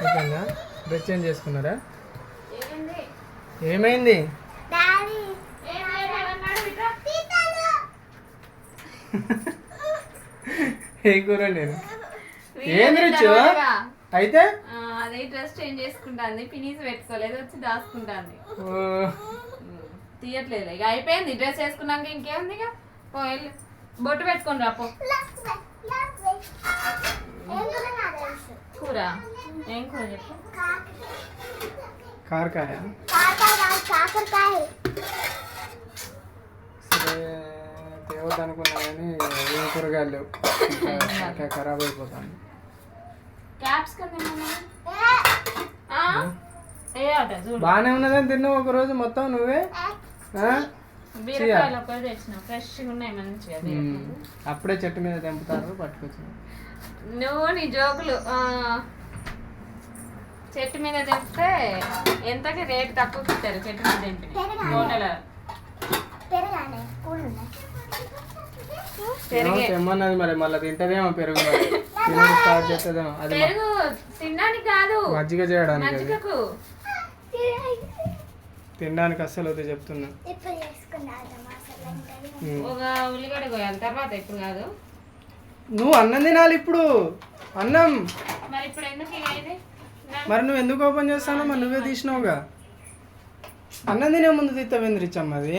అయిపోయిందా dress change చేసుకున్నారా? ఏమైంది? ఏ కూర నేను? ఏంది రుచు? అయితే? అదే డ్రెస్ చేంజ్ చేసుకుంటాంది. పినీస్ పెట్టుకోలేదు వచ్చి దాచుకుంటాంది. ఓ, తీయట్లేదు. ఇక అయిపోయింది. డ్రెస్ వేసుకున్నాక ఇంకేముంది ఇక? పో వెళ్ళు. బొట్టు పెట్టుకొని రా పో. కూర. ఏం కూర చెప్పు. కారకాయ. కాకరకాయ. సరే తేవద్దు అనుకున్నా కానీ ఏం కూరగాయలు లేవు. ఇంకా కారకాయ ఖరాబ్ అయిపోతాను క్యాప్సికమ్ బాగానే ఉన్నదని తిన్నావు ఒక రోజు మొత్తం నువ్వే? అప్పుడే చెట్టు మీద తెంపుతారు పట్టుకొచ్చి నువ్వు నీ జోకులు చెట్టు మీద తెస్తే ఎంతకి రేట్ తక్కువ ఇస్తారు చెట్టు మీద తెంపి టోటల్ తెమ్మన్నది మరి మళ్ళీ తింటదేమో పెరుగు. తినడం స్టార్ట్ చేస్తుందేమో. అది పెరుగు తినడానికి కాదు. మజ్జిగ చేయడానికి తినడానికి అస్సలు వద్దు చెప్తున్నా. ఇప్పుడు చేసుకున్నాను మసాలా ఇంకా ఉమ్. ఒక ఉల్లిగడ్డ కోయాలి తర్వాత ఇప్పుడు కాదు? నువ్వు అన్నం తినాలి ఇప్పుడు. అన్నం. మరి ఇప్పుడు ఎందుకు ఇక ఇది? మరి నువ్వు ఎందుకు ఓపెన్ చేస్తానో మరి నువ్వే తీసినావుగా. అన్నం తినే ముందు తీస్తావేంద్ర ఇచ్చమ్మది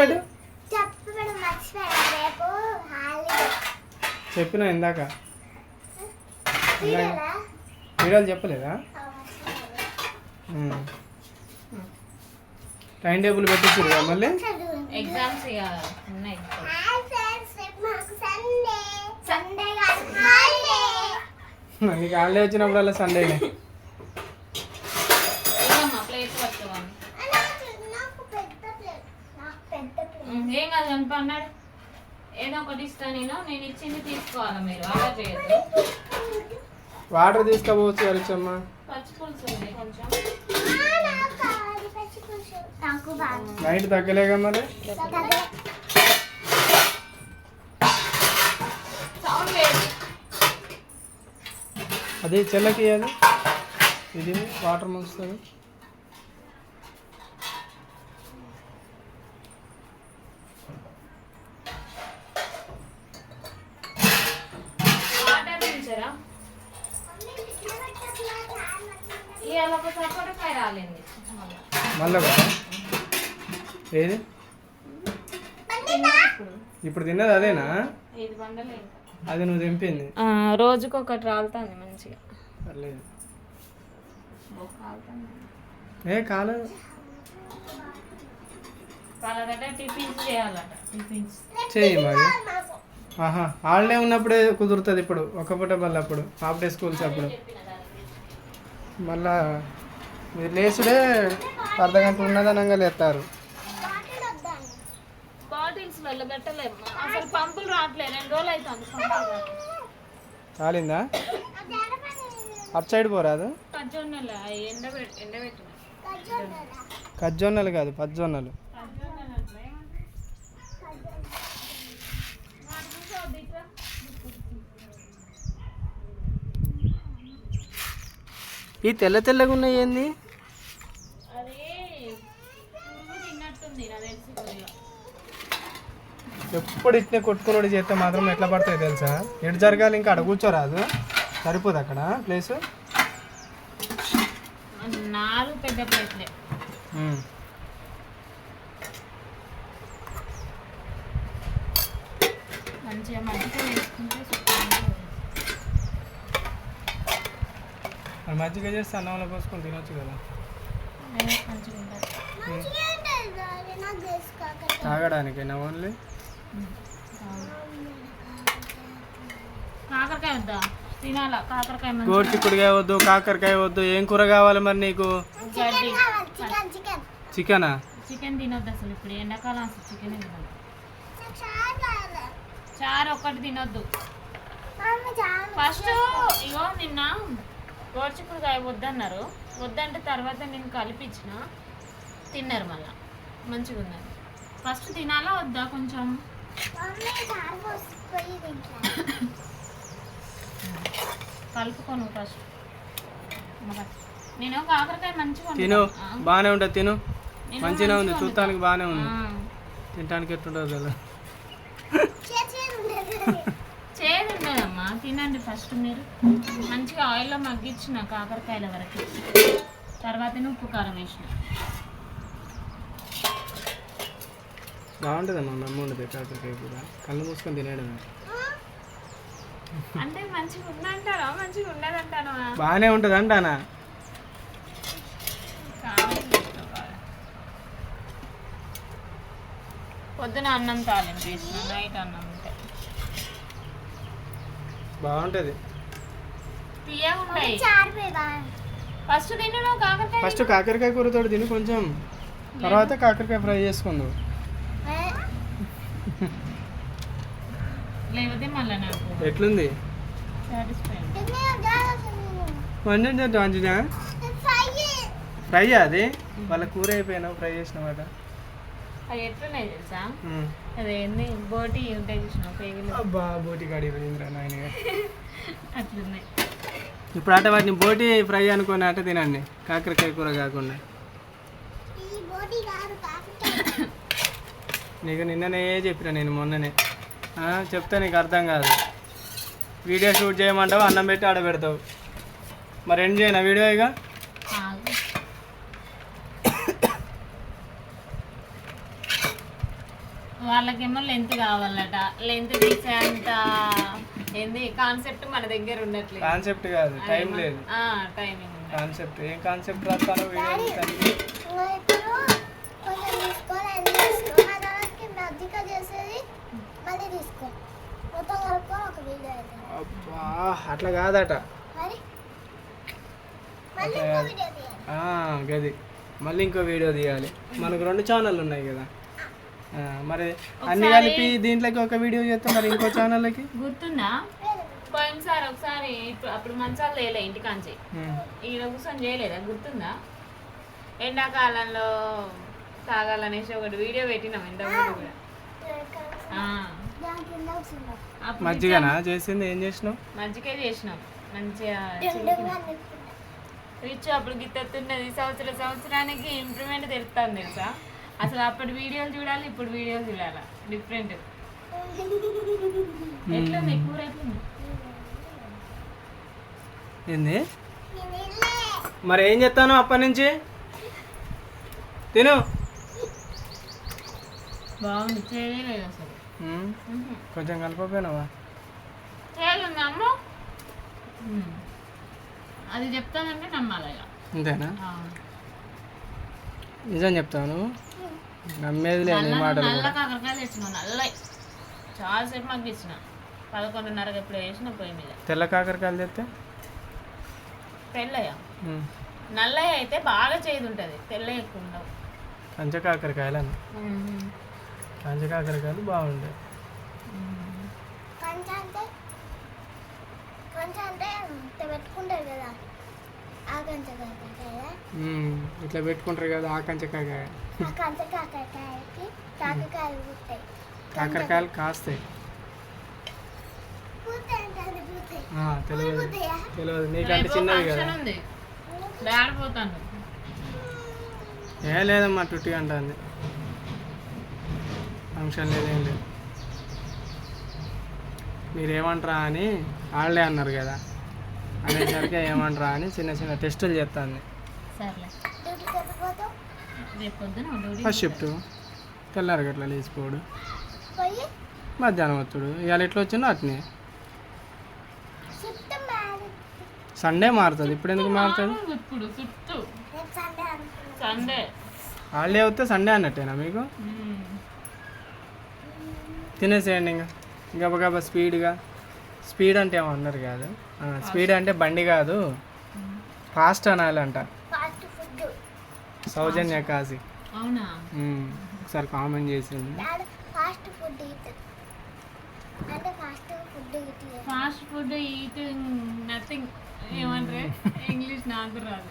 అది? చెప్పినా ఇందాక? వీడియోలు చెప్పలేదా. టైం టేబుల్ పెట్టించారు కదా మళ్ళీ? ఎగ్జామ్స్ ఇక ఉన్నాయి హాలిడే నీకు హాలిడే వచ్చినప్పుడల్లా సండేనే ఇవ్వమ్మా ప్లేట్ పట్టుకోవాలి నాకు పెద్ద ప్లేట్ నాకు పెద్ద ప్లేట్ ఉమ్, ఏం కాదు కనుక అన్నాడు. ఏదో ఒకటి ఇస్తా నేను. నేను ఇచ్చింది తీసుకోవాలి మీరు? ఆర్డర్ చేయొద్దు. వాటర్ తీసుకోపోవచ్చు వరచమ్మ నైట్ తగ్గలేగా మరి? అదే అది చెల్లకి అది? ఇది వాటర్ ముంచుతుంది వాటర్ దించరా ఇవాళ ఒక సపోటకాయ రాలేదు మళ్ళీ కదా? ఏది? ఇప్పుడు తిన్నది అదేనా? అది నువ్వు తెంపింది. రోజుకి ఒకటి రాలుతుంది మంచిగా. పర్లేదు. ఏ కాలేదు చెయ్యి మరి. ఆహా హాలిడే ఉన్నప్పుడే కుదురుతుంది ఇప్పుడు. ఒక పూట మళ్ళీ అప్పుడు. హాఫ్ డే స్కూల్స్ అప్పుడు. మళ్ళా మీరు లేచుడే అర్ధ గంట ఉన్నదనంగా లేస్తారు బాటిల్స్ అసలు పంపులు రెండు రోజులు అవుతుంది. కాలిందా ఎడపని అటు సైడ్ పోరాదు ఎండబెట్టిన కజ్జొన్నలా కాదు పజ్జొన్నలు. ఈ తెల్ల తెల్లగా ఉన్నాయి ఏంది అది పురుగు తిన్నట్టుంది నాకు తెలిసి కొద్దిగా ఎప్పుడు ఇట్నే కొట్టుకున్నాడు చేస్తే మాత్రం ఎట్లా పడతాయి తెలుసా? ఎటు జరగాలి ఇంకా అక్కడ కూర్చోరాదు. సరిపోదు అక్కడ ప్లేస్? నాలుగు పెద్ద ప్లేట్లే. మంచిగా మజ్జిగ వేసుకుంటే చేస్తే అన్నంలో పోసుకొని తినొచ్చు కదా. మంచిగా ఉంటుంది తాగడానికైనా ఓన్లీ? కాకరకాయ వద్దా? తినాలా? కాకరకాయ గోడు చిక్కుడుకాయ వద్దు కాకరకాయ వద్దు. ఏం కూర కావాలి మరి నీకు? చికెన్? చికెన్ తినొద్దు అసలు ఇప్పుడు. ఎండాకాలం అసలు చికెన్ తినొద్దు చారు ఒక్కటి తినొద్దు. ఫస్ట్ ఇగో నిన్న గోడ్చిక్కుడుకాయ వద్దన్నారు. వద్దంటే తర్వాత నేను కలిపించిన తిన్నారు మళ్ళా. మంచిగా ఉన్నారు ఫస్ట్ తినాలా వద్దా కొంచెం? కలుపుకోను ఫస్ట్. నేను కాకరకాయ మంచిగా తిను. బాగానే ఉంటుంది తిను. నేను మంచిగానే ఉంది. మంచిగా చూడటానికి బాగానే ఉంది. తినడానికి ఎట్టుంటుంది కదా. చేదు ఉండదమ్మా. తినండి ఫస్ట్ మీరు. మంచిగా ఆయిల్లో మగ్గించిన కాకరకాయల వరకు. తర్వాత ఉప్పు కారం వేసిన. బాగుంటుంది అమ్మ అమ్మ ఉండదు కాకరకాయ కూడా. కళ్ళు మూసుకొని తినేయడమే. అంటే మంచిగా ఉందంటారా మంచిగా ఉండదంటారా బాగానే ఉంటుంది అంటానా. పొద్దున అన్నం తాలింపు నైట్ అన్నం ఉంటే బాగుంటుంది. తీయగా ఉంటాయి? ఫస్ట్ కాకరకాయ ఫస్ట్ కాకరకాయ కూరతో తిని కొంచెం. తర్వాత కాకరకాయ ఫ్రై చేసుకుందాం. లేకపోతే మళ్ళీ నాకు ఎట్లుంది? మంచిగా ఫ్రై అది? వాళ్ళ కూర అయిపోయినా ఫ్రై చేసినామాట. అవి ఎట్లున్నాయి తెలుసా? అదేంది బోటి ఉంటాయి చూసిన పేగులు. అబ్బా బోటి కాడి పోయిందిరా నాయన అట్లున్నాయి. ఇప్పుడు అట వాటిని బోటి ఫ్రై అనుకొని అట తినండి. కాకరకాయ కూర కాకుండా. నీకు నిన్ననే చెప్పిన నేను మొన్ననే. చెప్తే నీకు అర్థం కాదు. వీడియో షూట్ చేయమంటావు? అన్నం పెట్టి ఆడ పెడతావు. మరి ఏం చేయనా వీడియో ఇక. వాళ్ళకేమో లెంత్ కావాలట. లెంత్ తీసేంత ఏంది? కాన్సెప్ట్ మన దగ్గర ఉండట్లేదు. కాన్సెప్ట్ కాదు టైం లేదు. టైమింగ్ కాన్సెప్ట్ ఏం కాన్సెప్ట్ రాస్తాను వీడియో తీస్తానికి? ఇంకా ఇప్పుడు కొంచెం తీసుకొని అన్ని తీసుకో ఆ తర్వాత మజ్జిగ చేసేది మళ్ళీ తీసుకో. మొత్తం కలుపుకొని ఒక వీడియో అవుతుంది అబ్బా అట్లా కాదట. మరి? మళ్ళీ ఇంకో వీడియో తీయాలి. ఆ, గది. మళ్ళీ ఇంకో వీడియో తీయాలి. మనకు రెండు ఛానళ్ళు ఉన్నాయి కదా. ఆ, మరి అన్ని కలిపి దీంట్లోకి ఒక వీడియో చేస్తే మరి ఇంకో ఛానల్కి గుర్తుందా? పోయినసారి ఒకసారి ఇప్పుడు అప్పుడు మంచాలు లేలే ఇంటికాంచి. ఈయన కూర్చొని చేయలేదా? గుర్తుందా? ఎండాకాలంలో తాగాలనేసి ఒకటి వీడియో పెట్టినాం ఇంతకుముందు కూడా ఆ, దాని కింద వస్తుంది అప్పుడు మజ్జిగనా? చేసింది ఏం చేసినావు? మజ్జిగే చేసినాం. మంచిగా రిచ్ అప్పుడు గిత్తెత్తున్నది సంవత్సరం సంవత్సరానికి ఇంప్రూవ్మెంట్ తెలుస్తుంది తెలుసా? అసలు అప్పటి వీడియోలు చూడాలి ఇప్పుడు వీడియోలు చూడాలి? డిఫరెంట్ కూర ఎట్లుంది? ఏంది? మరి ఏం చెప్తాను అప్పటి నుంచి? తిను. బాగుంది. చేయలేదు అసలు. కొంచెం కలిపపోయినావా. అది చెప్తానంటే నమ్మాలి. అంతేనా. నిజం చెప్తాను నమ్మేది లేదు నల్ల మాటలు నల్ల కాకరకాయలు తెచ్చిన నల్లయి చాలాసేపు మాకు ఇచ్చిన పదకొండున్నరకు ఎప్పుడు వేసిన పొయ్యి మీద తెల్ల కాకరకాయలు తెస్తే తెల్లయ్య నల్లయ్య అయితే బాగా చేదు ఉంటుంది తెల్ల ఎక్కువ ఉండవు కంచ కాకరకాయలు. కంచ కాకరకాయలు బాగుంటాయి. మ్మ్. కంచ అంటే కంచ అంటే ఇంత పెట్టుకుంటారు కదా ఆ కంచ కాకరకాయ ఉమ్, ఇట్లా పెట్టుకుంటారు కదా ఆ కంచ కాకరకాయ ఆ కంచ కాకరకాయకి కాకరకాయలు పుట్టాయి కాకరకాయలు కాస్తాయి. తెలియదు. తెలియదు. నీకంటే చిన్నది కదా. ఏ లేదమ్మా టుట్టి అంటుంది. ఫంక్షన్ లేదేం లేదు. మీరేమంటారా అని వాళ్ళే అన్నారు కదా. అనేసరికి ఏమంటారా అని చిన్న చిన్న టెస్టులు చేస్తాను డ్యూటీ ఫస్ట్ షిఫ్ట్. తెల్లారి గట్ల లేచిపోడు పోయి? మధ్యాహ్నం వచ్చుడు ఇవాళ ఎట్లా వచ్చిందో అట్నే. సండే మారుతుంది. ఇప్పుడు ఎందుకు మారుతుంది? సండే హాలిడే వస్తే సండే అన్నట్టేనా మీకు? తినేసేయండి ఇంకా. గబగబా స్పీడ్గా. స్పీడ్ అంటే ఏమో అన్నారు కాదు. స్పీడ్ అంటే బండి కాదు. ఫాస్ట్ అనాలంట. ఫాస్ట్ ఫుడ్ సౌజన్య ఉమ్, ఒకసారి కామెంట్ చేసింది ఫాస్ట్ ఫుడ్ ఈట్. అంటే fast food eat fast food eating nothing. ఏమంటారు? ఇంగ్లీష్ నాకు రాదు.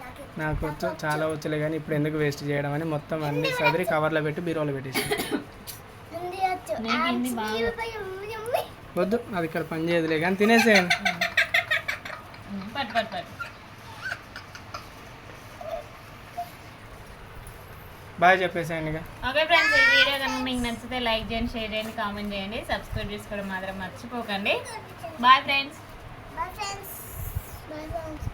నాకు. నాకు వచ్చు చాలా వచ్చలే కానీ ఇప్పుడు ఎందుకు వేస్ట్ చేయడం అని మొత్తం అన్ని సదిరి కవర్లో పెట్టి బీరోలో పెట్టేసి వద్దు అది ఇక్కడ పని చేయదులే కానీ తినేసేయండి. బాయ్ చెప్పేసేయండి ఇక. ఓకే ఫ్రెండ్స్ ఈ వీడియో కనుక మీకు నచ్చితే లైక్ చేయండి షేర్ చేయండి కామెంట్ చేయండి సబ్స్క్రైబ్ చేసుకోవడం మాత్రం మర్చిపోకండి. Bye friends bye friends bye friends